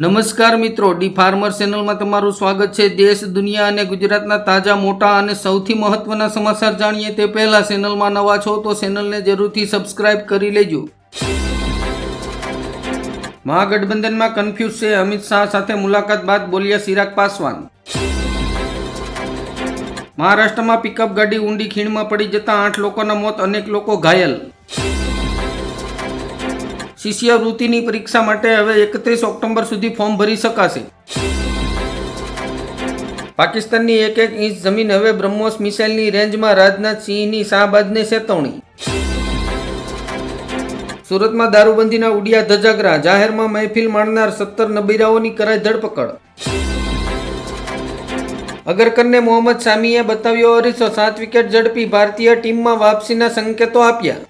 નમસ્કાર મિત્રો, D farmer ચેનલમાં તમારું સ્વાગત છે. દેશ, દુનિયા અને ગુજરાતના તાજા, મોટા અને સૌથી મહત્વના સમાચાર જાણીએ તે પહેલા ચેનલમાં નવા છો તો ચેનલને જરૂરથી સબસ્ક્રાઇબ કરી લેજો. મહાગઠબંધનમાં કન્ફ્યુઝ છે. અમિત શાહ સાથે મુલાકાત બાદ બોલ્યા ચિરાગ પાસવાન. મહારાષ્ટ્રમાં પિકઅપ ગાડી ઊંડી ખીણમાં પડી જતા આઠ લોકોના મોત, અનેક લોકો ઘાયલ. શિષ્યવૃત્તિની પરીક્ષા માટે હવે એકત્રીસ ઓક્ટોબર સુધી ફોર્મ ભરી શકાશે. પાકિસ્તાનની એક એક ઇંચ જમીન હવે બ્રહ્મોસ મિસાઇલની રેન્જમાં રાજનાથ સિંહની શાહબાજને ચેતવણી સુરતમાં દારૂબંધીના ઉડિયા ધજાગરા, જાહેરમાં મહેફિલ માણનાર સત્તર નબીરાઓની કરાઈ ધરપકડ. અગરકરને મોહમ્મદ શામીએ બતાવ્યો અરીસો સાત વિકેટ ઝડપી ભારતીય ટીમમાં વાપસીના સંકેતો આપ્યા.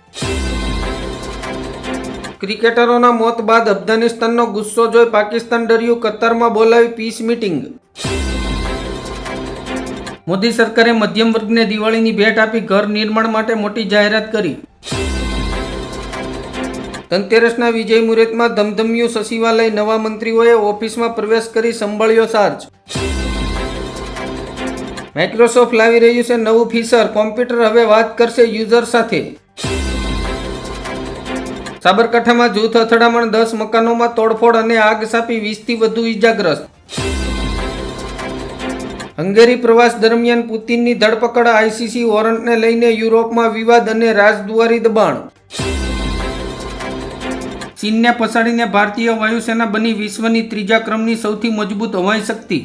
ક્રિકેટરોના મોત બાદ અફઘાનિસ્તાનનો ગુસ્સો જોઈ પાકિસ્તાન ડર્યું કતારમાં બોલાવી પીસ મીટિંગ. મોદી સરકારે મધ્યમ વર્ગને દિવાળીની ભેટ આપી ઘર નિર્માણ માટે મોટી જાહેરાત કરી. ધનતેરસના વિજય મુહૂર્તમાં ધમધમ્યું સચિવાલય નવા મંત્રીઓએ ઓફિસમાં પ્રવેશ કરી સંભાળ્યો ચાર્જ માઇક્રોસોફ્ટ લાવી રહ્યું છે નવું ફીચર કોમ્પ્યુટર હવે વાત કરશે યુઝર સાથે. સાબરકાંઠામાં જૂથ અથડામણ દસ મકાનોમાં તોડફોડ અને આગ સાપી વીસથી વધુ ઈજાગ્રસ્ત. હંગેરી પ્રવાસ દરમિયાન પુતિનની ધરપકડ આઈસીસી વોરંટને લઈને યુરોપમાં વિવાદ અને રાજદુઆરી દબાણ. ચીનને પછાડીને ભારતીય વાયુસેના બની વિશ્વની ત્રીજા ક્રમની સૌથી મજબૂત હવાઈ શક્તિ.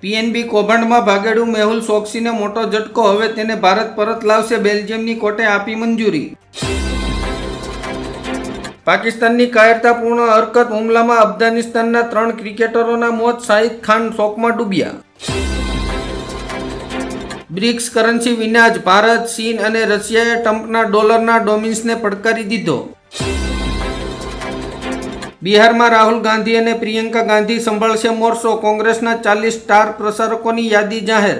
પીએનબી કૌભાંડમાં ભાગેડુ મેહુલ ચોકસીને મોટો ઝટકો, હવે તેને ભારત પરત લાવશે બેલ્જિયમની કોર્ટે આપી મંજૂરી. પાકિસ્તાનની કાયરતાપૂર્ણ હરકત હુમલામાં અફઘાનિસ્તાનના ત્રણ ક્રિકેટરોના મોત શાહિદ ખાન શોકમાં ડૂબ્યા. બ્રિક્સ કરન્સી વિનાજ ભારત, ચીન અને રશિયાએ ટ્રમ્પના ડોલરના ડોમિન્સને પડકારી દીધો. બિહારમાં રાહુલ ગાંધી અને પ્રિયંકા ગાંધી સંભાળશે મોરચો, કોંગ્રેસના ચાલીસ સ્ટાર પ્રસારકોની યાદી જાહેર.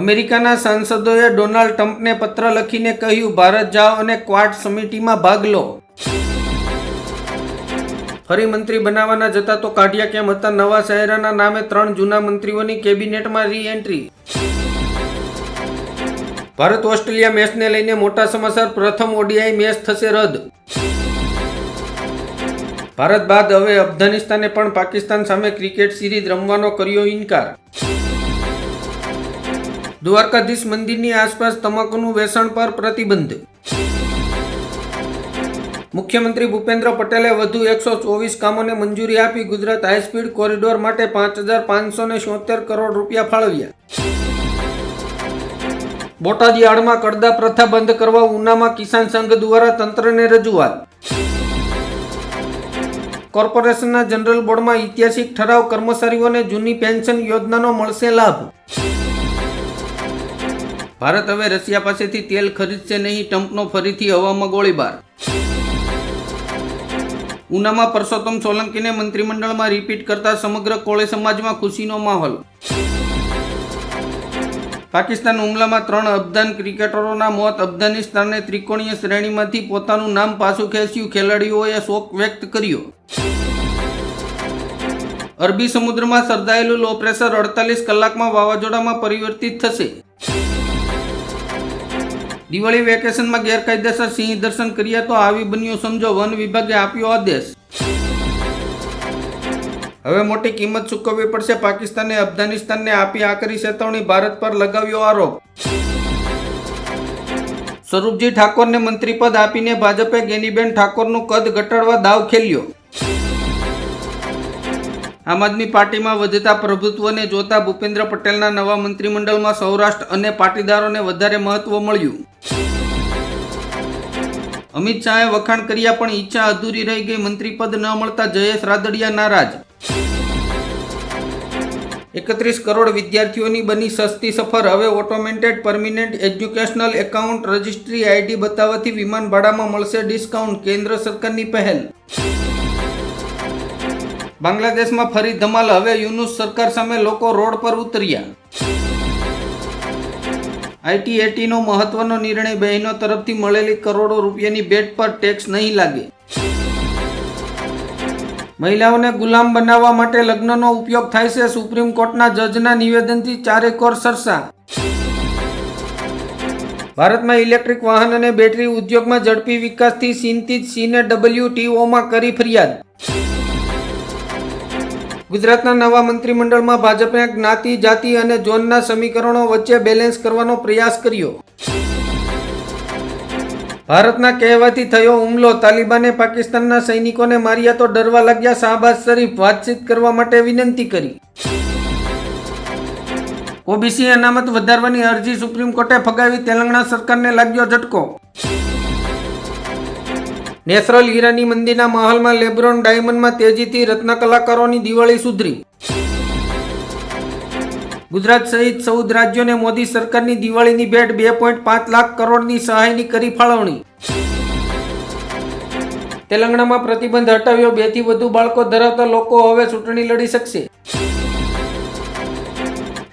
અમેરિકાના સાંસદોએ ડોનાલ્ડ ટ્રમ્પને પત્ર લખીને કહ્યું, ભારત જાઓ અને ક્વાડ સમિટીમાં ભાગ લો. ફરી મંત્રી બનાવવાના જતા તો કાઢ્યા કેમ હતા? નવા શહેરાના નામે ત્રણ જૂના મંત્રીઓની કેબિનેટમાં રી એન્ટ્રી ભારત ઓસ્ટ્રેલિયા મેચને લઈને મોટા સમાચાર. પ્રથમ ઓડીઆઈ મેચ થશે રદ. ભારત બાદ હવે અફઘાનિસ્તાને પણ પાકિસ્તાન સામે ક્રિકેટ સિરીઝ રમવાનો કર્યો ઇનકાર. દ્વારકાધીશ મંદિરની આસપાસ તમાકુનું વેચાણ પર પ્રતિબંધ. મુખ્યમંત્રી ભૂપેન્દ્ર પટેલે વધુ એકસો ચોવીસ કામોને મંજૂરી આપી ગુજરાત હાઈસ્પીડ કોરિડોર માટે પાંચ હજાર પાંચસો ને કરોડ રૂપિયા ફાળવ્યા. બોટાદ કડદા પ્રથા બંધ કરવા ઉનામાં કિસાન સંઘ દ્વારા તંત્રને રજૂઆત. કોર્પોરેશનના જનરલ બોર્ડમાં ઐતિહાસિક ઠરાવ કર્મચારીઓને જૂની પેન્શન યોજનાનો મળશે લાભ. ભારત હવે રશિયા પાસેથી તેલ ખરીદશે નહીં, ટ્રમ્પનો ફરીથી હવામાં ગોળીબાર. ઉનામાં પરસોત્તમ સોલંકીને મંત્રીમંડળમાં રિપીટ કરતા સમગ્ર કોળે સમાજમાં ખુશીનો માહોલ. પાકિસ્તાન હુમલામાં ત્રણ અફઘાન ક્રિકેટરોના મોત. અફઘાનિસ્તાને ત્રિકોણીય શ્રેણીમાંથી પોતાનું નામ પાછું ખેંચ્યું. ખેલાડીઓએ શોક વ્યક્ત કર્યો. અરબી સમુદ્રમાં સર્જાયેલું લો પ્રેશર અડતાલીસ કલાકમાં વાવાઝોડામાં પરિવર્તિત થશે. દિવાળી વેકેશનમાં ગેરકાયદેસર સિંહ દર્શન કર્યા તો આવી બન્યું સમજો. વન વિભાગે આપ્યો આદેશ. હવે મોટી કિંમત ચૂકવવી પડશે. પાકિસ્તાને અફઘાનિસ્તાનને આપી આકરી ચેતવણી, ભારત પર લગાવ્યો આરોપ. સ્વરૂપજી ઠાકોરને મંત્રીપદ આપીને ભાજપે ગેનીબેન ઠાકોરનું કદ ઘટાડવા દાવ ખેલ્યો. આમ આદમી પાર્ટીમાં વધતા પ્રભુત્વને જોતા ભૂપેન્દ્ર પટેલના નવા મંત્રીમંડળમાં સૌરાષ્ટ્ર અને પાટીદારોને વધારે મહત્વ મળ્યું. અમિત શાહે વખાણ કર્યા પણ ઈચ્છા અધૂરી રહી ગઈ. મંત્રીપદ ન મળતા જયેશ રાદડિયા નારાજ. એકત્રીસ કરોડ વિદ્યાર્થીઓની બની સસ્તી સફર. હવે automated permanent educational account registry ID બતાવવાથી વિમાન ભાડામાં મળશે ડિસ્કાઉન્ટ. કેન્દ્ર સરકારની પહેલ. બાંગ્લાદેશમાં ફરી ધમાલ. હવે યુનુસ સરકાર સામે લોકો રોડ પર ઉતર્યા. આઈટીએટીનો મહત્વનો નિર્ણય બહેનો તરફથી મળેલી કરોડો રૂપિયાની ભેટ પર ટેક્સ નહીં લાગે. મહિલાઓને ગુલામ બનાવવા માટે લગ્નનો ઉપયોગ થાય છે, સુપ્રીમ કોર્ટના જજના નિવેદનથી ચારેકોર સરસા. ભારતમાં ઇલેક્ટ્રિક વાહન અને બેટરી ઉદ્યોગમાં ઝડપી વિકાસથી ચિંતિત ચીને ડબલ્યુટીઓમાં કરી ફરિયાદ. ગુજરાતના નવા મંત્રીમંડળમાં ભાજપે જ્ઞાતિ, જાતિ અને ઝોનના સમીકરણો વચ્ચે બેલેન્સ કરવાનો પ્રયાસ કર્યો. ભારતના કહેવાથી થયો હુમલો. તાલિબાને પાકિસ્તાનના સૈનિકોને માર્યા તો ડરવા લાગ્યા. શાહબાઝ શરીફ વાતચીત કરવા માટે વિનંતી કરી. ઓબીસી અનામત વધારવાની અરજી સુપ્રીમ કોર્ટે ફગાવી. તેલંગણા સરકારને લાગ્યો ઝટકો. નેસરલ હીરાની મંદિરના મહલમાં લેબ્રોન ડાયમંડમાં તેજીથી રત્ન કલાકારોની દિવાળી સુધરી. ગુજરાત સહિત ચૌદ રાજ્યોને મોદી સરકારની દિવાળીની ભેટ બે પોઈન્ટ પાંચ લાખ કરોડની સહાયની કરી ફાળવણી. તેલંગાણામાં પ્રતિબંધ હટાવ્યો બેથી વધુ બાળકો ધરાવતા લોકો હવે ચૂંટણી લડી શકશે.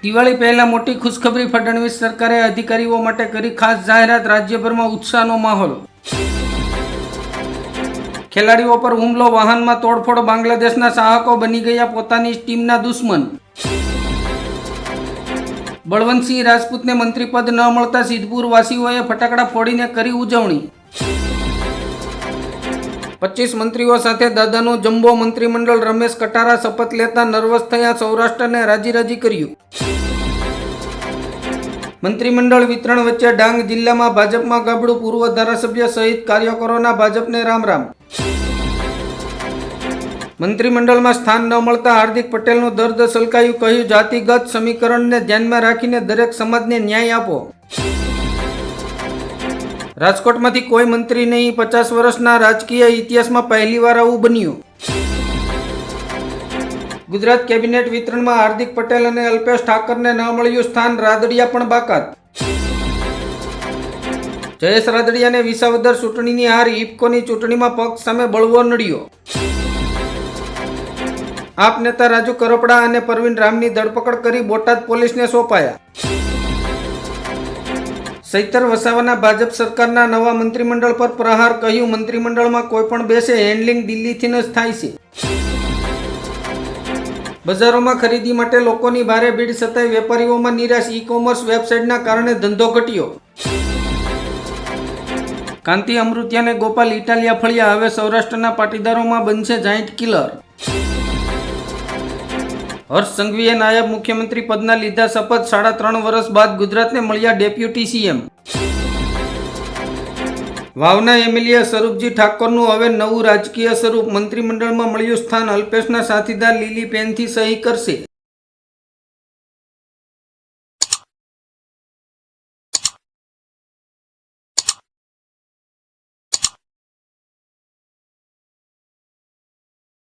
દિવાળી પહેલા મોટી ખુશખબરી ફડણવીસ સરકારે અધિકારીઓ માટે કરી ખાસ જાહેરાત, રાજ્યભરમાં ઉત્સાહનો માહોલ. ખેલાડીઓ પર હુમલો, વાહનમાં તોડફોડ, બાંગ્લાદેશના ચાહકો બની ગયા પોતાની ટીમના દુશ્મન. બળવંતસિંહ રાજપૂતને મંત્રીપદ ન મળતા સિદ્ધપુર વાસીઓએ ફટાકડા ફોડીને કરી ઉજવણી. પચીસ મંત્રીઓ સાથે દાદાનું જમ્બો મંત્રીમંડળ રમેશ કટારા શપથ લેતા નર્વસ થયા સૌરાષ્ટ્રને રાજી રાજી કર્યું. મંત્રીમંડળ વિતરણ વચ્ચે ડાંગ જિલ્લામાં ભાજપમાં ગાબડું, પૂર્વ ધારાસભ્ય સહિત કાર્યકરોના ભાજપને રામ રામ મંત્રીમંડળમાં સ્થાન ન મળતા હાર્દિક પટેલનું દર્દ સલકાયું કહ્યું, જાતિગત સમીકરણને ધ્યાનમાં રાખીને દરેક સમાજને ન્યાય આપો. રાજકોટમાંથી કોઈ મંત્રી નહીં, પચાસ વર્ષના રાજકીય ઇતિહાસમાં પહેલીવાર આવું બન્યું. ગુજરાત કેબિનેટ વિતરણમાં હાર્દિક પટેલ અને અલ્પેશ ઠાકરને ન મળ્યું સ્થાન, રાદડિયા પણ બાકાત. જયેશ રાદડિયાને વિસાવદર ચૂંટણીની હાર ઇફકોની ચૂંટણીમાં પક્ષ સામે બળવો નડ્યો. આપ નેતા રાજુ કરપડા અને પરવીન રામની ધરપકડ કરી બોટાદ પોલીસને સોંપાયા. સૈતર વસાવાના ભાજપ સરકારના નવા મંત્રીમંડળ પર પ્રહાર, કહ્યું, મંત્રીમંડળમાં કોઈ પણ બેસે, હેન્ડલિંગ દિલ્હીથી જ થાય છે. બજારોમાં ખરીદી માટે લોકોની ભારે ભીડ છતાંય વેપારીઓમાં નિરાશ. ઈ કોમર્સ વેબસાઇટના કારણે ધંધો ઘટ્યો. કાંતિ અમૃતિયાને ગોપાલ ઇટાલિયા ફળિયા હવે સૌરાષ્ટ્રના પાટીદારોમાં બનશે જાઇન્ટ કિલર. હર્ષ સંઘવીએ નાયબ મુખ્યમંત્રી પદના લીધા શપથ સાડા ત્રણ વર્ષ બાદ ગુજરાતને મળ્યા ડેપ્યુટી સીએમ. વાવના એમએલએ સ્વરૂપજી ઠાકોરનું હવે નવું રાજકીય સ્વરૂપ મંત્રીમંડળમાં મળ્યું સ્થાન અલ્પેશના સાથીદાર લીલી પેનથી સહી કરશે.